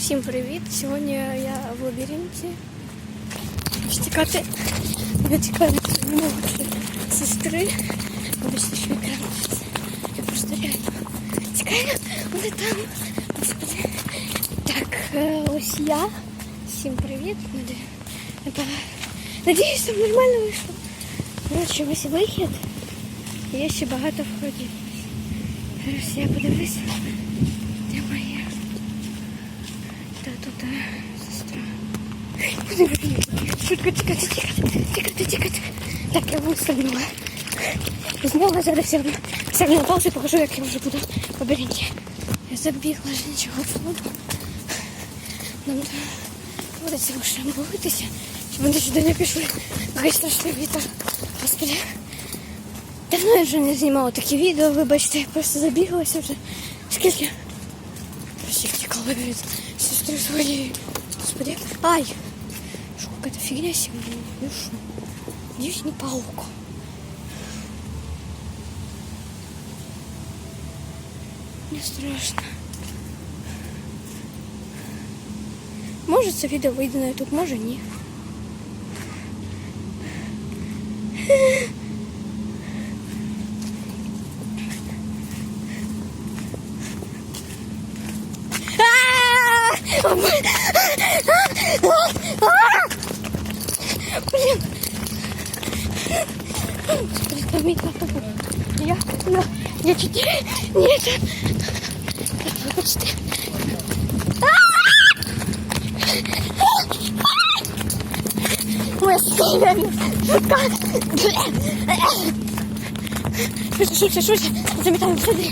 Всім привіт! Сьогодні я в лабіринті. Чекати. Я чекаю мого сестри. Вибачте, що екран. Я просто реально чекаю. Вони там. Господи. Так, е, ось я. Всім привіт. Наде- Напевно. Надіюсь, там нормально вийшло. Коротше, ось вихід. Є ще багато входів. Зараз я подивлюсь. Швидко тікати, тікати, тікати, тікати. Так, я виставила. Знову зараз я вам ставлю на паузу і покажу, як я вже буду в лабіринті. Я забігла ж нічого фону. Нам доводиться лише молитися, щоб вони сюди не пішли. Якийсь страшний вітер. Господи. Давно я вже не знімала такі відео, вибачте, я просто забіглася вже. Скільки? Прости, тікала від сестри своєї. Господи. Ай! Какая-то фигня сегодня? Что? Надеюсь, не паук. Мне страшно. Може це відео вийде на YouTube, може ні. А! Блин. Я, я, я четыре. Нет. Почти. Моя сила. Шуся, шуся, шуся. Заметаем сюда.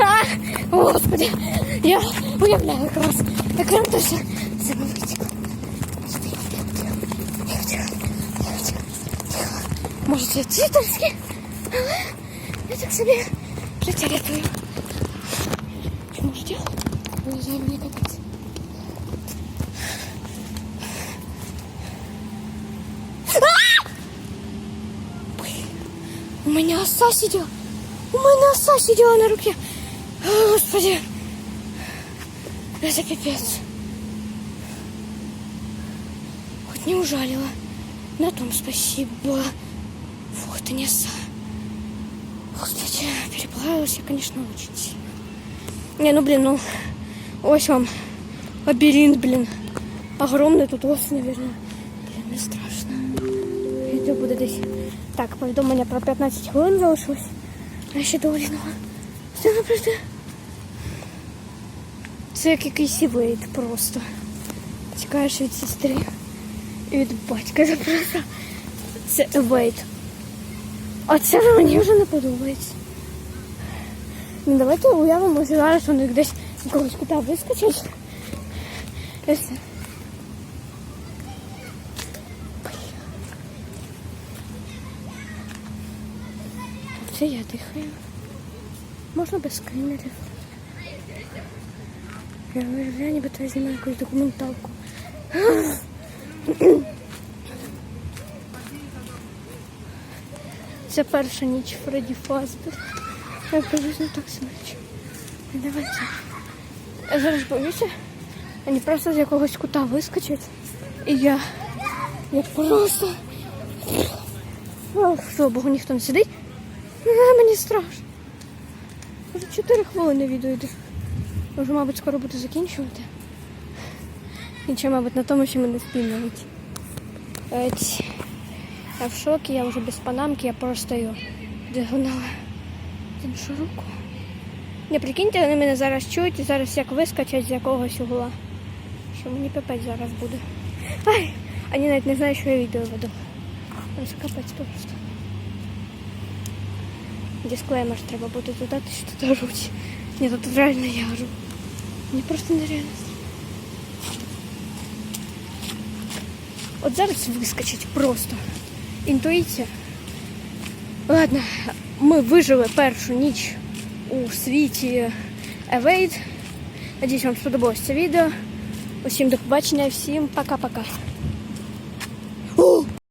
А, Господи, я уявляю якраз, як круто все це Може це циторське, але я так собі життя рятую. Чому життя? Не знаю, мені капець. А! У меня оса сидела. У меня оса сидела на руке. О, Господи. Это пипец. Хоть не ужалила. На том спасибо. Фух, ты не оса. Господи, переплавилась я, конечно, очень сильно. Не, ну, блин, ну, ось вам лабиринт, блин. Огромный тут ось, наверное. Блин, мне страшно. Відео буде десь. Так, повідомлення про 15 хвилин залишилось. А я ще до Оліного. Це naprawdę... Це як якийсь івейт просто. Тікаєш від сестри і від батька. Це просто... Це івейт. А це мені вже не подобається. Ну давайте уявимо, що зараз вони десь якогось кута вискочать. І все. Це я дихаю. Можна без скринерів. Я виявляю, ніби я знімаю якусь документалку. Це перша ніч Фредді Фазбер. Я приблизно так смачу. Давайте. Я зараз боюся. Вони просто з якогось кута вискочать. І я. Я просто. Слава Богу, ніхто не сидить. А, мені страшно. Вже 4 хвилини відео. Може, мабуть, скоро буду закінчувати. Інше, мабуть, на тому, що мене спільнюють. Я в шокі, я вже без панамки, я просто її догнала іншу руку. Не прикиньте, вони мене зараз чують і зараз як вискочать з якогось угла. Що мені пипець зараз буде. Ай! Вони навіть не знають, що я відео веду. Це капець просто. Дисклеймер треба буде додати, що тут оруть. Ні, тут реально я ору. Мені просто нереально. От зараз вискочить просто. Інтуїція. Ладно, ми вижили першу ніч у світі Evade. Надіюсь, вам сподобалось це відео. Усім до побачення, всім пока-пока.